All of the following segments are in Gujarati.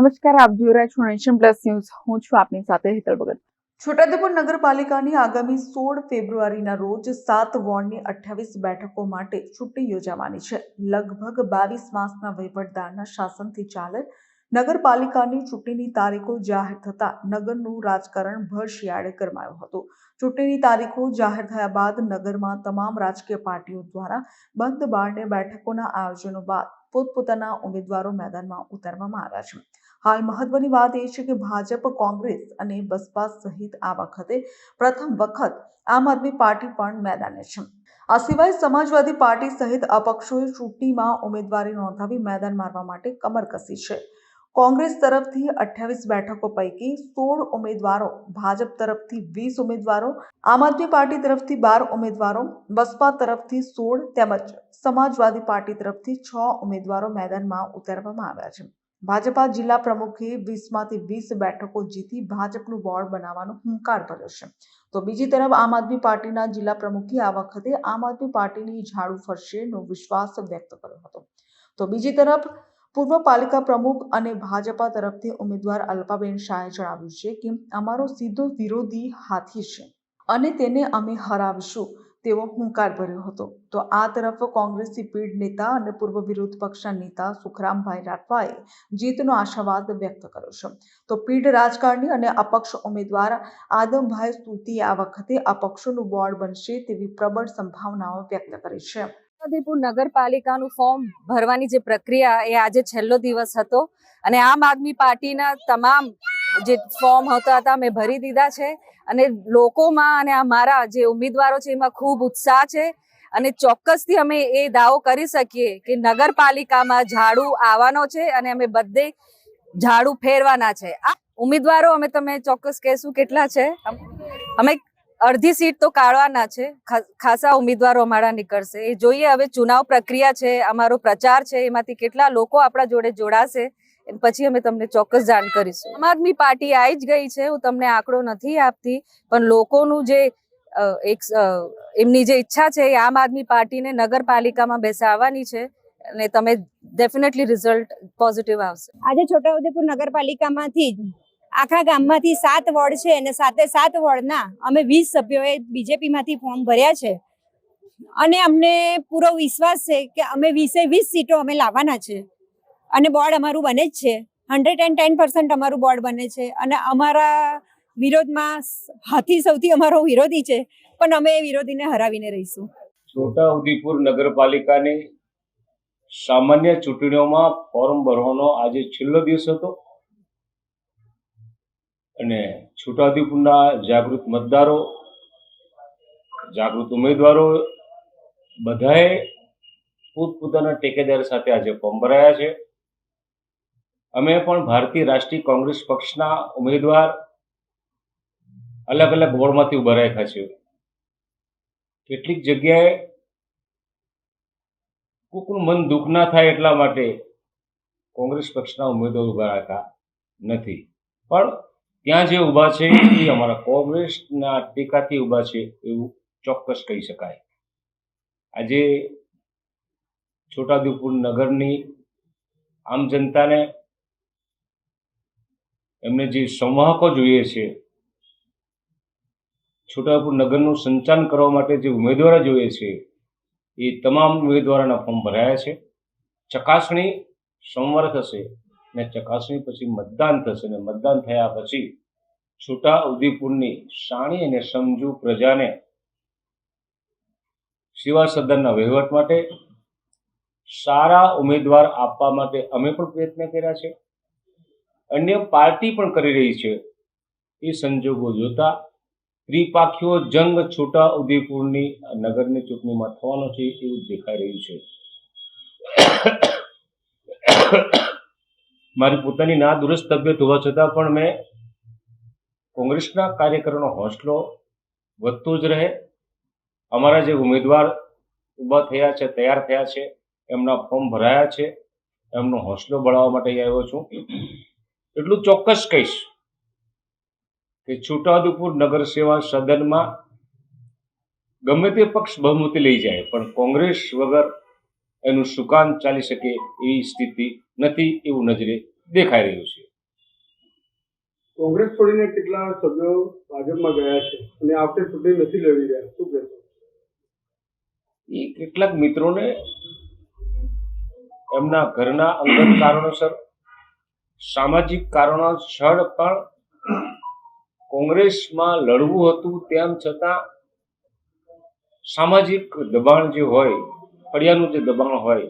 નમસ્કાર, આપ જોઈ રહ્યા છો નેશન પ્લસ ન્યૂઝ. હું છું આપની સાથે હેતલ ભગત. છોટાઉદેપુર નગરપાલિકાની આગામી સોળ ફેબ્રુઆરીના રોજ સાત વોર્ડની અઠ્યાવીસ બેઠકો માટે ચૂંટણી યોજાવાની છે. લગભગ બાવીસ માસના વહીવટદારના શાસનથી ચાલે નગરપાલિકાની ચૂંટણીની તારીખો જાહેર થતા નગરનું રાજકારણ ભર શિયાળે ગરમાયું હતું. ચૂંટણીની તારીખો જાહેર થયા બાદ નગરમાં તમામ રાજકીય પાર્ટીઓ દ્વારા બંધ બારણે બેઠકોના આયોજનો બાદ પોતપોતાના ઉમેદવારો મેદાનમાં ઉતારવામાં આવ્યા છે. હાલ મહત્વની વાત એ છે કે ભાજપ, કોંગ્રેસ અને બસપા સહિત આ વખતે પ્રથમ વખત આમ આદમી પાર્ટી પણ મેદાને છે. આ સિવાય સમાજવાદી પાર્ટી સહિત અપક્ષોએ ચૂંટણીમાં ઉમેદવારી નોંધાવી મેદાન મારવા માટે કમર કસી છે. કોંગ્રેસ તરફથી અઠ્યાવીસ બેઠકો પૈકી સોળ ઉમેદવારો, ભાજપ તરફથી વીસ ઉમેદવારો, આમ આદમી પાર્ટી તરફથી બાર ઉમેદવારો, બસપા તરફથી સોળ તેમજ સમાજવાદી પાર્ટી તરફથી છ ઉમેદવારો મેદાનમાં ઉતારવામાં આવ્યા છે. ભાજપા જિલ્લા પ્રમુખે વીસમાંથી વીસ બેઠકો જીતી ભાજપનું બોર્ડ બનાવવાનો હુંકાર ભર્યો છે. તો બીજી તરફ આમ આદમી પાર્ટીના જિલ્લા પ્રમુખે આ વખતે આમ આદમી પાર્ટીની ઝાડુ ફરશેનો વિશ્વાસ વ્યક્ત કર્યો હતો. તો બીજી તરફ પૂર્વ પાલિકા પ્રમુખ અને ભાજપા તરફથી ઉમેદવાર અલ્પાબેન શાહે જણાવ્યું છે કે અમારો સીધો વિરોધી હાથી છે અને તેને અમે હરાવીશું તેવો હુંકાર ભર્યો હતો. તો આ તરફ કોંગ્રેસી પીઢ નેતા અને પૂર્વ વિરોધ પક્ષના નેતા સુખરામભાઈ રાઠવાએ જીતનો આશાવાદ વ્યક્ત કર્યો છે. તો પીઢ રાજકારણી અને અપક્ષ ઉમેદવાર આદમભાઈ સ્તુતિ આ વખતે અપક્ષોનું બોર્ડ બનશે તેવી પ્રબળ સંભાવનાઓ વ્યક્ત કરી છે. છોટાઉદેપુર નગરપાલિકાનું ફોર્મ ભરવાની જે પ્રક્રિયા એ આજે છેલ્લો દિવસ હતો અને આમ આદમી પાર્ટીના તમામ જે ફોર્મ હતા હતા મેં ભરી દીધા છે અને લોકોમાં અને આ મારા જે ઉમેદવારો છે એમાં ખૂબ ઉત્સાહ છે અને ચોક્કસથી અમે એ દાવો કરી શકીએ કે નગરપાલિકામાં ઝાડુ આવવાનો છે અને અમે બધે ઝાડુ ફેરવાના છે. આ ઉમેદવારો, અમે તમે ચોક્કસ કહેશું કેટલા છે? અમે અડધી સીટ તો કાઢવાના છે. ખાસા ઉમેદવારો અમારા નીકળશે. એ જોઈએ હવે ચુનાવ પ્રક્રિયા છે, અમારો પ્રચાર છે, એમાંથી કેટલા લોકો આપણા જોડે જોડાશે પછી અમે તમને ચોક્કસ જાણ કરીશું. આમ આદમી પાર્ટી આવી જ ગઈ છે, હું તમને આંકડો નથી આપતી, પણ લોકોનું જે એક એમની જે ઈચ્છા છે એ આમ આદમી પાર્ટીને નગરપાલિકામાં બેસાડવાની છે, અને તમે ડેફિનેટલી રિઝલ્ટ પોઝિટિવ આવશે. આજે છોટાઉદેપુર નગરપાલિકામાંથી આખા ગામમાંથી સાત વોર્ડ છે અને સાતે સાત વોર્ડના અમે વીસ સભ્યોએ બીજેપીમાંથી ફોર્મ ભર્યા છે. અને અમને પૂરો વિશ્વાસ છે કે અમે વીસે વીસ સીટો અમે લાવવાના છે. અને બોર્ડ અમારું બને જ છે. હંડ્રેડ એન્ડ ટેન પર્સન્ટ અમારું બોર્ડ બને છે. અને અમારા વિરોધમાં હાથી સૌથી અમારો વિરોધી છે. પણ અમે એ વિરોધીને હરાવીને રહીશું. છોટા ઉદેપુર નગરપાલિકાની સામાન્ય ચૂંટણીઓમાં ફોર્મ ભરવાનો આજે છેલ્લો દિવસ હતો. અને છોટાઉદેપુરના જાગૃત મતદારો, જાગૃત ઉમેદવારો બધાએ પોતપોતાના ટેકેદાર સાથે આજે ફોર્મ ભરાયા છે. અમે પણ ભારતીય રાષ્ટ્રીય કોંગ્રેસ પક્ષના ઉમેદવાર અલગ અલગ વોર્ડમાંથી ઊભા રાખ્યા છે કેટલીક જગ્યાએ કોકનું મન દુઃખ ના થાય એટલા માટે કોંગ્રેસ પક્ષના ઉમેદવાર ઊભા રાખ્યા નથી. પણ ત્યાં જે ઊભા છે એ અમારા કોંગ્રેસના ટેકાથી ઊભા છે એવું ચોક્કસ કહી શકાય. આજે છોટાઉદેપુર નગરની આમ જનતાને એમને જે સંવાહકો જોઈએ છે, છોટાઉદેપુર નગરનું સંચાલન કરવા માટે જે ઉમેદવારો જોઈએ છે, એ તમામ ઉમેદવારોના ફોર્મ ભરાયા છે. ચકાસણી સોમવારે થશે. ને ચકાસણી પછી મતદાન થશે ને મતદાન થયા પછી છોટા ઉદેપુરની શાણી અને સમજુ પ્રજાને સેવા સદનના વહીવટ માટે સારા ઉમેદવાર આપવા માટે અમે પણ પ્રયત્ન કર્યા છે. અન્ય પાર્ટી પણ કરી રહી છે. એ સંજોગો જોતા ત્રિપાખીઓ જંગ છોટા ઉદેપુરની નગરની ચૂંટણીમાં થવાનો છે એવું દેખાઈ રહ્યું છે. મારી પોતાની ના દુરસ્ત તબિયત હોવા છતાં પણ મેં કોંગ્રેસના કાર્યકરોનો હોંસલો વધતો જ રહે. અમારા જે ઉમેદવાર ઊભા થયા છે, તૈયાર થયા છે, એમના ફોર્મ ભરાયા છે, એમનો હોંસલો બળાવવા માટે આવ્યો છું. એટલું ચોક્કસ કહીશ કે છોટાઉદેપુર નગર સેવા સદનમાં ગમે તે પક્ષ બહુમતી લઈ જાય, પણ કોંગ્રેસ વગર એનું સુકાન ચાલી શકે એવી સ્થિતિ નથી, એવું નજરે દેખાઈ રહ્યું છે. કોંગ્રેસ છોડીને કેટલા સભ્યો ભાજપમાં ગયા છે અને આ વખતે ચૂંટણી નથી લડી રહ્યા? શું કહેશો? એ કેટલાક મિત્રોને એમના ઘરના અંગત કારણોસર સામાજિક કારણોસર પણ કોંગ્રેસમાં લડવું હતું તેમ છતાં સામાજિક દબાણ જે હોય ફળિયાનું જે દબાણ હોય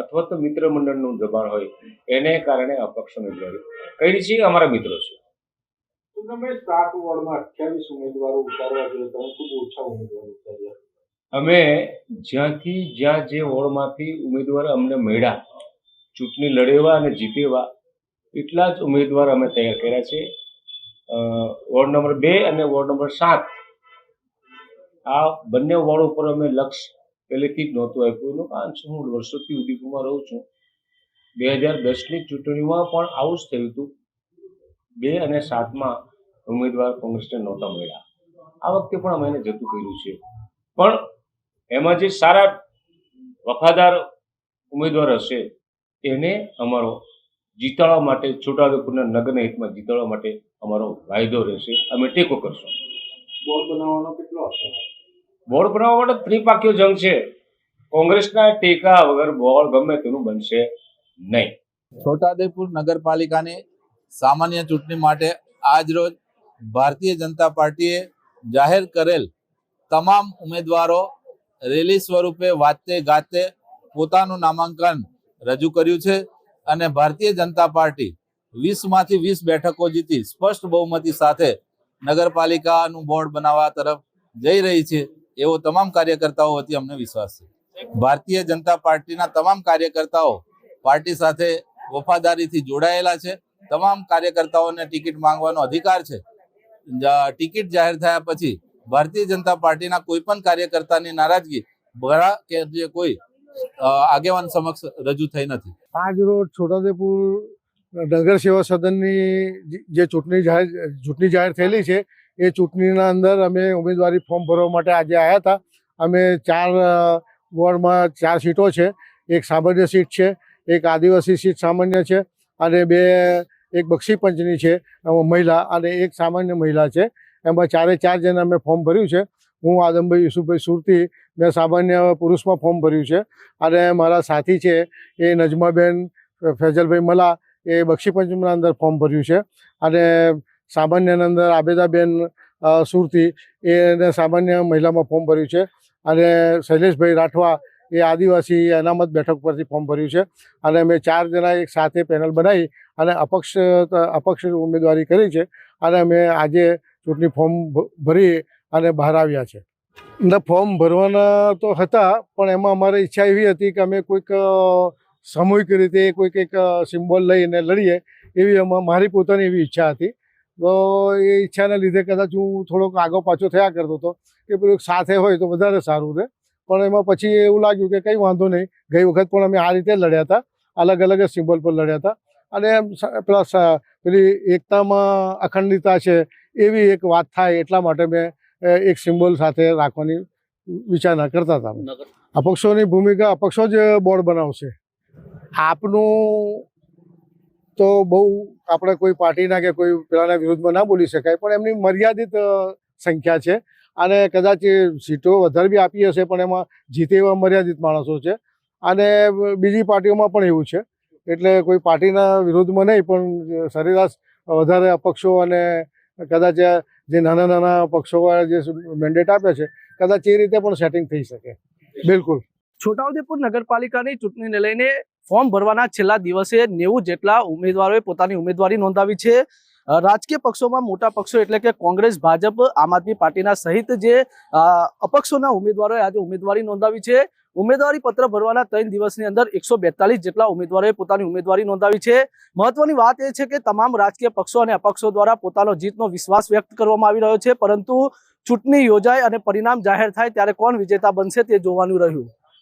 અથવા તો મિત્ર મંડળનું દબાણ હોય એને કારણે અપક્ષ ઉમેદવારી. કરી છે અમારા મિત્રો છે. તમે સાત વોર્ડમાં અઠ્યાવીસ ઉમેદવારો ઉતારવા જોઈએ તમે ખૂબ ઓછા ઉમેદવારો ઉતાર્યા. અમે જ્યાંથી જ્યાં જે વોર્ડમાંથી ઉમેદવાર અમને મળ્યા ચૂંટણી લડેવા અને જીતેવા એટલા જ ઉમેદવાર અમે તૈયાર કર્યા છે. વોર્ડ નંબર બે અને વોર્ડ નંબર સાત. આ બંને વોર્ડ ઉપર અમે લક્ષ પહેલેથી જ નહોતું આપ્યું. એનું કારણ હું વર્ષોથી ઉદયપુરમાં રહું છું. બે હજાર દસની ચૂંટણીમાં પણ આવું જ થયું હતું. બે અને સાતમાં ઉમેદવાર કોંગ્રેસને નહોતા મળ્યા. આ વખતે પણ અમે એને જતું કર્યું છે. પણ એમાં જે સારા વફાદાર ઉમેદવાર હશે, એને અમારો જીતાડવા માટે, છોટાઉદેપુરના નગરના હિતમાં જીતાડવા માટે અમારો વાયદો રહેશે. અમે ટેકો કરશું. બોર્ડ બનાવવાનો કેટલો આશા બોર્ડ બનાવવા માટે ત્રિપાકીયો જંગ છે. કોંગ્રેસના ટેકા વગર બોર્ડ ગમે તેનું બનશે નહીં. છોટાદેપુર નગરપાલિકાની સામાન્ય ચૂંટણી માટે આજરોજ ભારતીય જનતા પાર્ટીએ જાહેર કરેલ તમામ ઉમેદવારો રેલી સ્વરૂપે વાતે ગાતે પોતાનું નામાંકન રજૂ કર્યું છે અને ભારતીય જનતા પાર્ટી વીસમાંથી વીસ બેઠકો જીતી સ્પષ્ટ બહુમતી સાથે નગરપાલિકાનું બોર્ડ બનાવવા તરફ જઈ રહી છે. એવો તમામ કાર્યકર્તાઓ વતી અમને વિશ્વાસ છે. ભારતીય જનતા પાર્ટીના તમામ કાર્યકર્તાઓ પાર્ટી સાથે વફાદારીથી જોડાયેલા છે. તમામ કાર્યકર્તાઓને ટિકિટ માંગવાનો અધિકાર છે. ટિકિટ જાહેર થયા પછી ભારતીય જનતા પાર્ટીના કોઈ પણ કાર્યકર્તાની નારાજગી ભરા કે જે કોઈ આગેવાન સમક્ષ રજૂ થઈ નથી. આજ રોજ છોટાઉદેપુર નગર સેવા સદનની જે ચૂંટણી જાહેર ચૂંટણી જાહેર થયેલી છે એ ચૂંટણીના અંદર અમે ઉમેદવારી ફોર્મ ભરવા માટે આજે આવ્યા હતા. અમે ચાર વોર્ડમાં ચાર સીટો છે. એક સામાન્ય સીટ છે, એક આદિવાસી સીટ સામાન્ય છે અને બે, એક બક્ષી પંચની છે મહિલા અને એક સામાન્ય મહિલા છે. એમાં ચારે ચાર જણે અમે ફોર્મ ભર્યું છે. હું આદમભાઈ યુસુફભાઈ સુરતી, મેં સામાન્ય પુરુષમાં ફોર્મ ભર્યું છે. અને મારા સાથી છે એ નજમાબેન, ફેજલભાઈ મલા, એ બક્ષીપંચમના અંદર ફોર્મ ભર્યું છે. અને સામાન્યના અંદર આબેદાબેન સુરતી એને સામાન્ય મહિલામાં ફોર્મ ભર્યું છે. અને શૈલેષભાઈ રાઠવા એ આદિવાસી અનામત બેઠક પરથી ફોર્મ ભર્યું છે. અને અમે ચાર જણા એક સાથે પેનલ બનાવી અને અપક્ષ અપક્ષ ઉમેદવારી કરી છે. અને અમે આજે ચૂંટણી ફોર્મ ભરી અને બહાર આવ્યા છે. ફોર્મ ભરવાના તો હતા, પણ એમાં અમારી ઈચ્છા એવી હતી કે અમે કોઈક સામૂહિક રીતે, કોઈક એક સિમ્બોલ લઈને લડીએ એવી અમારી મારી પોતાની એવી ઈચ્છા હતી. તો એ ઈચ્છાને લીધે કદાચ હું થોડોક આગો પાછો થયા કરતો હતો કે પેલું સાથે હોય તો વધારે સારું રહે. પણ એમાં પછી એવું લાગ્યું કે કંઈ વાંધો નહીં. ગઈ વખત પણ અમે આ રીતે લડ્યા હતા. અલગ અલગ જ સિમ્બોલ પર લડ્યા હતા. અને એમ પ્લસ પેલી એકતામાં અખંડિતતા છે એવી એક વાત થાય એટલા માટે મેં એક સિમ્બોલ સાથે રાખવાની વિચારણા કરતા હતા અપક્ષોની ભૂમિકા અપક્ષો જ બોર્ડ બનાવશે. આપનું તો બહુ આપણે કોઈ પાર્ટીના કે કોઈ પેલાના વિરુદ્ધમાં ના બોલી શકાય, પણ એમની મર્યાદિત સંખ્યા છે. અને કદાચ સીટો વધારે બી આપી હશે, પણ એમાં જીતે એવા મર્યાદિત માણસો છે. અને બીજી પાર્ટીઓમાં પણ એવું છે. એટલે કોઈ પાર્ટીના વિરોધમાં નહીં, પણ સરેરાશ વધારે અપક્ષો અને કદાચ જે નાના નાના પક્ષોવાળા જે મેન્ડેટ આપ્યા છે, કદાચ એ રીતે પણ સેટિંગ થઈ શકે. બિલકુલ. છોટાઉદેપુર નગરપાલિકાની ચૂંટણીને લઈને ફોર્મ ભરવાના છેલ્લા દિવસે નેવું જેટલા ઉમેદવારોએ પોતાની ઉમેદવારી નોંધાવી છે. રાજકીય પક્ષોમાં મોટા પક્ષો એટલે કે કોંગ્રેસ, ભાજપ, આમ આદમી પાર્ટીના સહિત જે અપક્ષોના ઉમેદવારોએ આજે ઉમેદવારી નોંધાવી છે. ઉમેદવારી પત્ર ભરવાના ત્રણ દિવસની અંદર એકસો જેટલા ઉમેદવારોએ પોતાની ઉમેદવારી નોંધાવી છે. મહત્વની વાત એ છે કે તમામ રાજકીય પક્ષો અને અપક્ષો દ્વારા પોતાનો જીતનો વિશ્વાસ વ્યક્ત કરવામાં આવી રહ્યો છે. પરંતુ ચૂંટણી યોજાય અને પરિણામ જાહેર થાય ત્યારે કોણ વિજેતા બનશે તે જોવાનું રહ્યું.